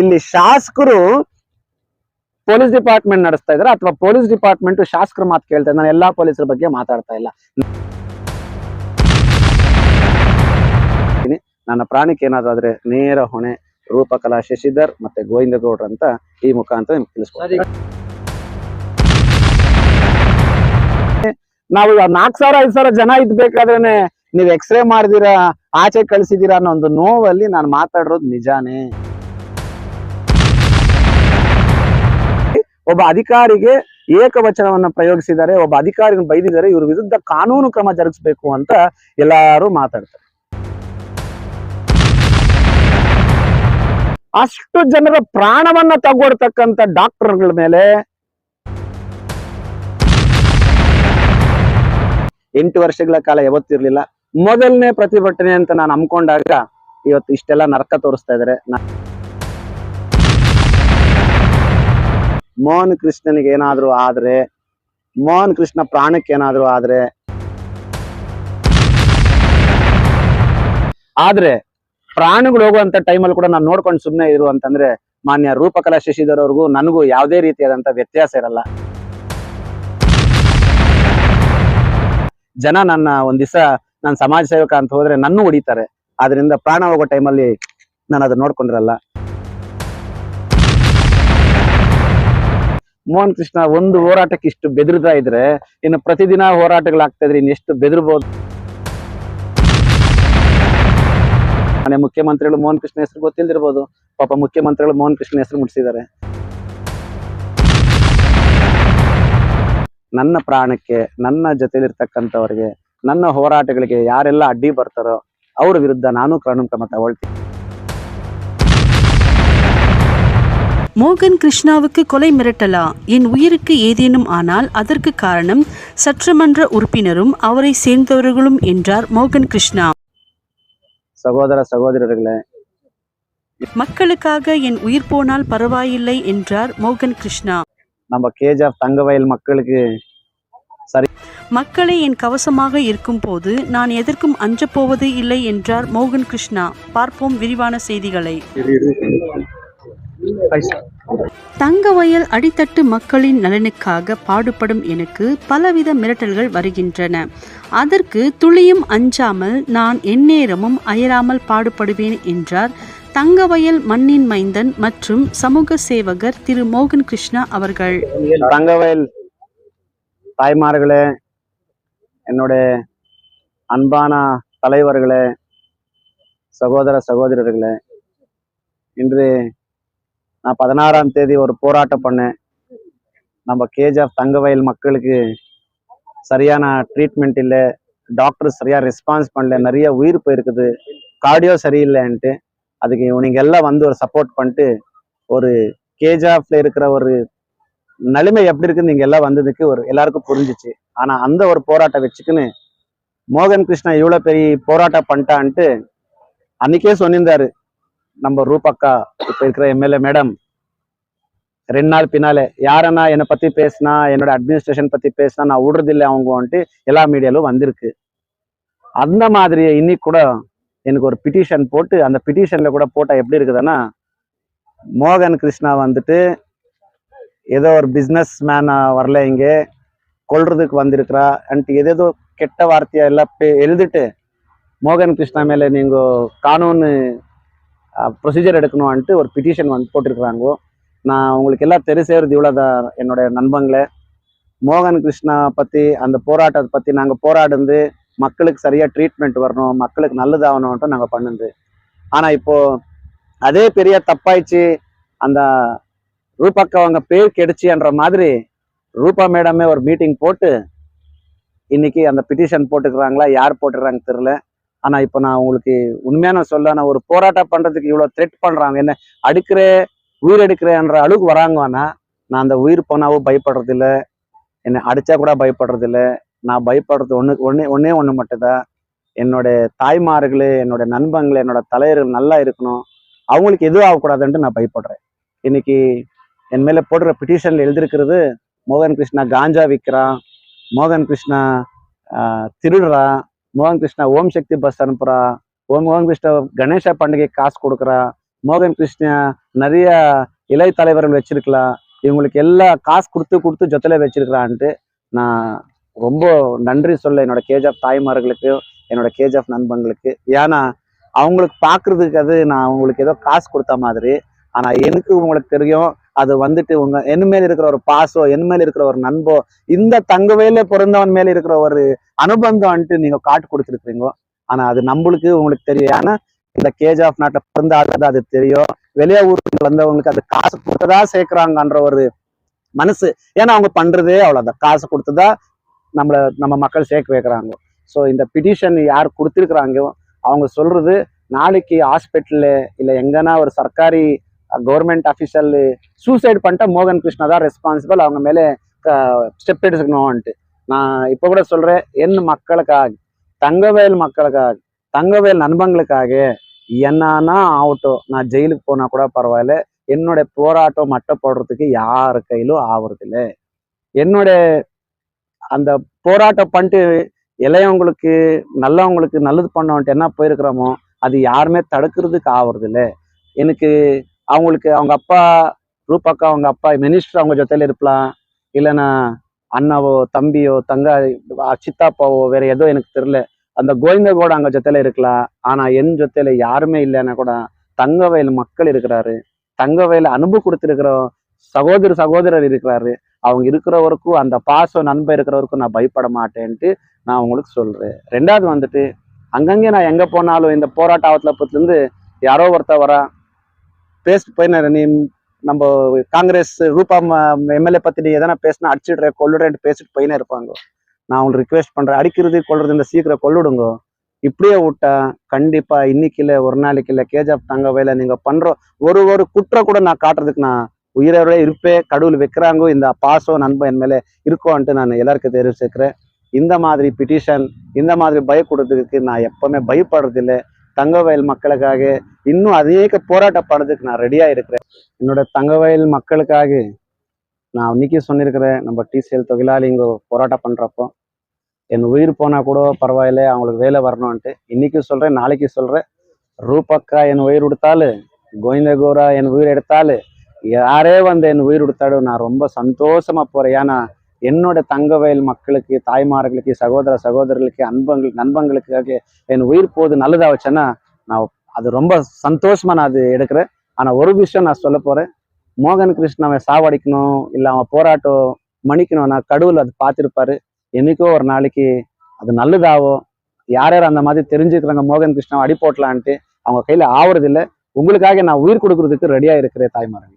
ಇಲ್ಲಿ ಶಾಸಕರು police department ನಡೆಸ್ತಾ ಇದಾರೆ ಅಥವಾ ಪೊಲೀಸ್ ಡಿಪಾರ್ಟ್ಮೆಂಟ್ ಶಾಸಕರ ಮಾತು ಕೇಳ್ತಾ ಇದ್ದಾರೆ. ನಾನು ಎಲ್ಲಾ ಪೊಲೀಸರ ಬಗ್ಗೆ ಮಾತಾಡ್ತಾ ಇಲ್ಲ. ನನ್ನ ಪ್ರಾಣಿಕೆ ಏನಾದ್ರೂ ಆದ್ರೆ ನೇರ ಹೊಣೆ ರೂಪಕಲಾ ಶಶಿಧರ್ ಮತ್ತೆ ಗೋವಿಂದ ಗೌಡ್ರ ಅಂತ ಈ ಮುಖಾಂತರ ನಿಮ್ಗೆ ತಿಳಿಸ್ಕೊಡ್ತೀನಿ. ನಾವು ನಾಲ್ಕು ಸಾವಿರ, ಐದು ಸಾವಿರ ಜನ ಇದ್ಬೇಕಾದ್ರೆ ನೀವ್ ಎಕ್ಸ್ರೇ ಮಾಡಿದಿರಾ, ಆಚೆ ಕಳ್ಸಿದೀರಾ ಅನ್ನೋ ಒಂದು ನೋವಲ್ಲಿ ನಾನು ಮಾತಾಡಿರೋದು ನಿಜಾನೇ. ಒಬ್ಬ ಅಧಿಕಾರಿಗೆ ಏಕವಚನವನ್ನ ಪ್ರಯೋಗಿಸಿದ್ದಾರೆ, ಒಬ್ಬ ಅಧಿಕಾರಿನ ಬೈದಿದ್ದಾರೆ, ಇವ್ರ ವಿರುದ್ಧ ಕಾನೂನು ಕ್ರಮ ಜರುಗಿಸಬೇಕು ಅಂತ ಎಲ್ಲಾರು ಮಾತಾಡ್ತಾರೆ. ಅಷ್ಟು ಜನರ ಪ್ರಾಣವನ್ನ ತಗೊಡ್ತಕ್ಕಂತ ಡಾಕ್ಟರ್ಗಳ ಮೇಲೆ ಎಂಟು ವರ್ಷಗಳ ಕಾಲ ಯಾವತ್ತಿರ್ಲಿಲ್ಲ. ಮೊದಲನೇ ಪ್ರತಿಭಟನೆ ಅಂತ ನಾನು ಅನ್ಕೊಂಡಾಗ ಇವತ್ತು ಇಷ್ಟೆಲ್ಲ ನರಕ ತೋರಿಸ್ತಾ ಇದಾರೆ. ಮೋಹನ್ ಕೃಷ್ಣನಿಗೆ ಏನಾದರೂ ಆದ್ರೆ, ಮೋಹನ್ ಕೃಷ್ಣ ಪ್ರಾಣಕ್ಕೆ ಏನಾದ್ರೂ ಆದ್ರೆ. ಆದ್ರೆ, ಪ್ರಾಣಗಳು ಹೋಗುವಂತ ಟೈಮಲ್ಲಿ ಕೂಡ ನಾನು ನೋಡ್ಕೊಂಡು ಸುಮ್ಮನೆ ಇರು ಅಂತಂದ್ರೆ, ಮಾನ್ಯ ರೂಪಕಲಾ ಶಶಿಧರ್ ಅವ್ರಿಗೂ ನನಗೂ ಯಾವುದೇ ರೀತಿಯಾದಂತ ವ್ಯತ್ಯಾಸ ಇರಲ್ಲ. ಜನ ನನ್ನ ಒಂದ್ ದಿವಸ ನಾನು ಸಮಾಜ ಸೇವಕ ಅಂತ ಹೋದ್ರೆ ನನ್ನ ಹೊಡಿತಾರೆ. ಆದ್ರಿಂದ ಪ್ರಾಣ ಹೋಗೋ ಟೈಮಲ್ಲಿ ನಾನು ಅದನ್ನ ನೋಡ್ಕೊಂಡಿರಲ್ಲ. ಮೋಹನ್ ಕೃಷ್ಣ ಒಂದು ಹೋರಾಟಕ್ಕೆ ಇಷ್ಟು ಬೆದರ್ತಾ ಇದ್ರೆ, ಇನ್ನು ಪ್ರತಿದಿನ ಹೋರಾಟಗಳಾಗ್ತಾ ಇದ್ರೆ ಇನ್ನು ಎಷ್ಟು ಬೆದರ್ಬೋದು? ಮನೆ ಮುಖ್ಯಮಂತ್ರಿಗಳು ಮೋಹನ್ ಕೃಷ್ಣ ಹೆಸರು ಗೊತ್ತಿಲ್ದಿರ್ಬೋದು. ಪಾಪ ಮುಖ್ಯಮಂತ್ರಿಗಳು ಮೋಹನ್ ಕೃಷ್ಣ ಹೆಸರು ಮುಟ್ಟಿಸಿದ್ದಾರೆ ನನ್ನ ಪ್ರಾಣಕ್ಕೆ, ನನ್ನ ಜೊತೆಲಿರ್ತಕ್ಕಂಥವ್ರಿಗೆ, ನನ್ನ ಹೋರಾಟಗಳಿಗೆ ಯಾರೆಲ್ಲ ಅಡ್ಡಿ ಬರ್ತಾರೋ ಅವ್ರ ವಿರುದ್ಧ ನಾನು ಕಾನೂನು ಕ್ರಮ ತಗೊಳ್ತೀನಿ. மோகன் கிருஷ்ணாவுக்கு கொலை மிரட்டலா? என் உயிருக்கு ஏதேனும் ஆனால் அதற்கு காரணம் சட்டமன்ற உறுப்பினரும் அவரை சேர்ந்தவர்களும் என்றார் மோகன் கிருஷ்ணா. சகோதர சகோதரர்களே. மக்களுக்காக என் உயிர் போனால் பரவாயில்லை என்றார் மோகன் கிருஷ்ணா. நம்ம கேஜாப் தங்கவயல் மக்களுக்கு சரி. மக்களை என் கவசமாக இருக்கும் போது நான் எதற்கும் அஞ்ச போவது இல்லை என்றார் மோகன் கிருஷ்ணா. பார்ப்போம் விரிவான செய்திகளை. தங்கவயல் அடித்தட்டு மக்களின் நலனுக்காக பாடுபடும் எனக்கு பலவித மிரட்டல்கள் வருகின்றன. அதற்கு துளியும் அஞ்சாமல் நான் எந்நேரமும் அயராமல் பாடுபடுவேன் என்றார் தங்கவயல் மண்ணின் மைந்தன் மற்றும் சமூக சேவகர் திரு மோகன் கிருஷ்ணா அவர்கள். தங்கவயல் தாய்மார்களே என்னுடைய அன்பான தலைவர்களே சகோதர சகோதரர்களே இன்று நான் பதினாறாம் தேதி ஒரு போராட்டம் பண்ணேன். நம்ம கேஜிஎஃப் தங்கவயல் மக்களுக்கு சரியான ட்ரீட்மெண்ட் இல்லை. டாக்டர் சரியாக ரெஸ்பான்ஸ் பண்ணல. நிறைய உயிர் போயிருக்குது. கார்டியோ சரியில்லைன்ட்டு அதுக்கு இவனுங்க எல்லாம் வந்து ஒரு சப்போர்ட் பண்ணிட்டு ஒரு கேஜிஎஃப்ல இருக்கிற ஒரு நிலைமை எப்படி இருக்குன்னு நீங்கள் எல்லாம் வந்ததுக்கு ஒரு எல்லாருக்கும் புரிஞ்சிச்சு. ஆனால் அந்த ஒரு போராட்டம் வச்சுக்கின்னு மோகன் கிருஷ்ணா இவ்வளோ பெரிய போராட்டம் பண்ணிட்டான்ட்டு அன்னைக்கே சொல்லியிருந்தாரு நம்ம ரூபக்கா இப்போ இருக்கிற எம்எல்ஏ மேடம் ரெண்டு நாள் பின்னாலே யாரன்னா என்னை பற்றி பேசினா என்னோட அட்மினிஸ்ட்ரேஷன் பற்றி பேசினா நான் விடுறதில்லை அவங்க வந்துட்டு எல்லா மீடியாலும் வந்திருக்கு. அந்த மாதிரி இன்னைக்கு கூட எனக்கு ஒரு பிட்டிஷன் போட்டு அந்த பிட்டிஷனில் கூட போட்டால் எப்படி இருக்குதுன்னா மோகன் கிருஷ்ணா வந்துட்டு ஏதோ ஒரு பிஸ்னஸ் மேனாக வரல இங்கே கொள்றதுக்கு வந்திருக்கிறா அன்ட்டு ஏதேதோ கெட்ட வார்த்தையாக எல்லாம் பே- எழுதிட்டு மோகன் கிருஷ்ணா மேலே நீங்கள் காணோன்னு ப்ரொசீஜர் எடுக்கணும்ன்ட்டு ஒரு பிட்டிஷன் வந்து போட்டிருக்கிறாங்க. நான் உங்களுக்கு எல்லாம் தெரிசேறது இவ்வளோதான் என்னுடைய நண்பங்களே. மோகன் கிருஷ்ணா பற்றி அந்த போராட்டத்தை பற்றி நாங்கள் போராடுந்து மக்களுக்கு சரியாக ட்ரீட்மெண்ட் வரணும் மக்களுக்கு நல்லதாகணும்ன்ட்டு நாங்கள் பண்ணுது. ஆனால் இப்போது அதே பெரிய தப்பாயிடுச்சு அந்த ரூபாக்கு அவங்க பேர் கெடுச்சுன்ற மாதிரி ரூபா மேடமே ஒரு மீட்டிங் போட்டு இன்னைக்கு அந்த பிட்டிஷன் போட்டுக்கிறாங்களா யார் போட்டுக்கிறாங்க தெரில ஆனால் இப்போ நான் உங்களுக்கு உண்மையான சொல்ல நான் ஒரு போராட்டம் பண்ணுறதுக்கு இவ்வளோ த்ரெட் பண்ணுறாங்க என்ன அடுக்கிற உயிர் எடுக்கிறேன்ற அளவுக்கு வராங்கன்னா நான் அந்த உயிர் போனாவும் பயப்படுறதில்ல. என்னை அடித்தா கூட பயப்படுறதில்ல. நான் பயப்படுறது ஒன்று ஒன்றே ஒன்றே ஒன்று மட்டும்தான். என்னோட தாய்மார்களே என்னோட நண்பங்களே என்னோட தலைவர்கள் நல்லா இருக்கணும். அவங்களுக்கு எதுவும் ஆகக்கூடாதுன்ட்டு நான் பயப்படுறேன். இன்னைக்கு என் மேலே போடுற பிட்டிஷனில் எழுதிருக்கிறது மோகன் கிருஷ்ணா காஞ்சா விற்கிறான் மோகன் கிருஷ்ணா திருடுறான் மோகன் கிருஷ்ணா ஓம் சக்தி பஸ் அனுப்புறா. ஓம் மோகன் கிருஷ்ணா கணேஷா பண்டிகைக்கு காசு கொடுக்குறா. மோகன் கிருஷ்ணா நிறைய இலை தலைவர்கள் வச்சிருக்கலாம் இவங்களுக்கு எல்லா காசு கொடுத்து கொடுத்து ஜொத்தலை வச்சிருக்கிறான்ட்டு நான் ரொம்ப நன்றி சொல்ல என்னோட கேஜிஎஃப் தாய்மார்களுக்கு என்னோட கேஜிஎஃப் நண்பங்களுக்கு ஏன்னா அவங்களுக்கு பார்க்கறதுக்கு அது நான் அவங்களுக்கு ஏதோ காசு கொடுத்த மாதிரி. ஆனால் எனக்கு உங்களுக்கு தெரியும் அது வந்துட்டு உங்க என் மேல இருக்கிற ஒரு பாசோ என் மேல இருக்கிற ஒரு நண்போ இந்த தங்கவேல பிறந்தவன் மேல இருக்கிற ஒரு அனுபந்தம் வந்துட்டு நீங்க காட்டு கொடுத்துருக்குறீங்க. ஆனா அது நம்மளுக்கு உங்களுக்கு தெரியும். ஏன்னா இந்த கேஜ் ஆஃப் நாட்டில் பிறந்த ஆளுக்கு அது தெரியும். வெளியே ஊருக்கு வந்தவங்களுக்கு அது காசு கொடுத்ததா சேர்க்கிறாங்கன்ற ஒரு மனசு. ஏன்னா அவங்க பண்றதே அவ்வளோதான் காசு கொடுத்துதான் நம்மள நம்ம மக்கள் சேர்க்க வைக்கிறாங்க. ஸோ இந்த பிட்டிஷன் யார் கொடுத்துருக்குறாங்க அவங்க சொல்றது நாளைக்கு ஹாஸ்பிட்டலு இல்லை எங்கன்னா ஒரு சர்க்காரி கவர்மெண்ட் அஃபிஷியல் சூசைட் பண்ணிட்டா மோகன் கிருஷ்ணா தான் ரெஸ்பான்சிபிள் அவங்க மேலே ஸ்டெப் எடுத்துக்கணும்ன்ட்டு நான் இப்போ கூட சொல்கிறேன் என் மக்களுக்காக தங்கவேல் மக்களுக்காக தங்கவேல் நண்பங்களுக்காக என்னன்னா ஆகட்டும் நான் ஜெயிலுக்கு போனால் கூட பரவாயில்ல என்னுடைய போராட்டம் மட்ட போடுறதுக்கு யார் கையிலும் ஆவறதில்ல என்னுடைய அந்த போராட்டம் பண்ணிட்டு இளையவங்களுக்கு நல்லவங்களுக்கு நல்லது பண்ணவன்ட்டு என்ன போயிருக்கிறோமோ அது யாருமே தடுக்கிறதுக்கு ஆவறதில்ல எனக்கு அவங்களுக்கு அவங்க அப்பா ரூபாக்கா அவங்க அப்பா மினிஸ்டர் அவங்க ஜொத்தையில இருக்கலாம் இல்லைன்னா அண்ணாவோ தம்பியோ தங்க சித்தாப்பாவோ வேற ஏதோ எனக்கு தெரியல. அந்த கோவிந்த கூட அங்க ஜொத்தையில இருக்கலாம். ஆனா என் ஜொத்தையில யாருமே இல்லைன்னா கூட தங்கவயல் மக்கள் இருக்கிறாரு. தங்கவயல் அனுபவ கொடுத்துருக்கிற சகோதர சகோதரர் இருக்கிறாரு. அவங்க இருக்கிறவருக்கும் அந்த பாசம் நண்பர் இருக்கிறவருக்கும் நான் பயப்பட மாட்டேன்ட்டு நான் உங்களுக்கு சொல்றேன். ரெண்டாவது வந்துட்டு அங்கங்கே நான் எங்க போனாலும் இந்த போராட்ட ஆவத்துல இருந்து யாரோ ஒருத்தர் வரா பேசிட்டு போய் நீ நம்ம காங்கிரஸ் ரூபா எம்எல்ஏ பத்தி நீ எதனா பேசினா அடிச்சுடுற கொள்ளுடுறேன் பேசிட்டு போயினே இருப்பாங்க. நான் உங்களுக்கு ரிக்வெஸ்ட் பண்றேன். அடிக்கிறது கொள்றது இந்த சீக்கிரம் கொள்ளுடுங்க இப்படியே விட்டா கண்டிப்பா இன்னைக்கு இல்லை ஒரு நாளைக்கு இல்லை கேஜாப் தங்க வேலை. நீங்க பண்ற ஒரு ஒரு குற்றம் கூட நான் காட்டுறதுக்கு நான் உயிரோட இருப்பேன் கடவுள் வைக்கிறாங்க. இந்த பாசம் நண்பன் என் மேலே இருக்கோன்ட்டு நான் எல்லாருக்கும் தெரிவிச்சிருக்கிறேன் இந்த மாதிரி பிட்டிஷன் இந்த மாதிரி பயப்படுறதுக்கு நான் எப்பவுமே பயப்படுறதில்லை. தங்கவயல் மக்களுக்காக இன்னும் அதே போராட்டம் பண்ணதுக்கு நான் ரெடியா இருக்கிறேன். என்னோட தங்கவயல் மக்களுக்காக நான் இன்னைக்கு சொன்னிருக்கிறேன் நம்ம டிசிஎல் தொழிலாளி இங்க போராட்டம் பண்றப்போ என் உயிர் போனா கூட பரவாயில்ல அவங்களுக்கு வேலை வரணும்ன்ட்டு இன்னைக்கு சொல்றேன் நாளைக்கு சொல்றேன். ரூபக்கா என் உயிர் கொடுத்தாலு கோவிந்தகோரா என் உயிர் எடுத்தாலு யாரே வந்து என் உயிர் கொடுத்தாலும் நான் ரொம்ப சந்தோஷமா போறேன். ஏன்னா என்னோட தங்கவயல் மக்களுக்கு தாய்மார்களுக்கு சகோதர சகோதரர்களுக்கு அன்பங்கள் நண்பங்களுக்காக என் உயிர் போது நல்லதா வச்சேன்னா நான் அது ரொம்ப சந்தோஷமா நான் அது எடுக்கிறேன். ஆனா ஒரு விஷயம் நான் சொல்ல போறேன். மோகன் கிருஷ்ணாவை சாவடிக்கணும் இல்ல அவன் போராட்டம் மன்னிக்கணும்னா கடவுள் அது பார்த்திருப்பாரு. என்னைக்கோ ஒரு நாளைக்கு அது நல்லதாவோ யார் யார் அந்த மாதிரி தெரிஞ்சுக்கிறாங்க மோகன் கிருஷ்ணன் அடி போட்டலான்ட்டு அவங்க கையில ஆவறதில்லை. உங்களுக்காக நான் உயிர் கொடுக்கறதுக்கு ரெடியா இருக்கிறேன் தாய்மார்கள்.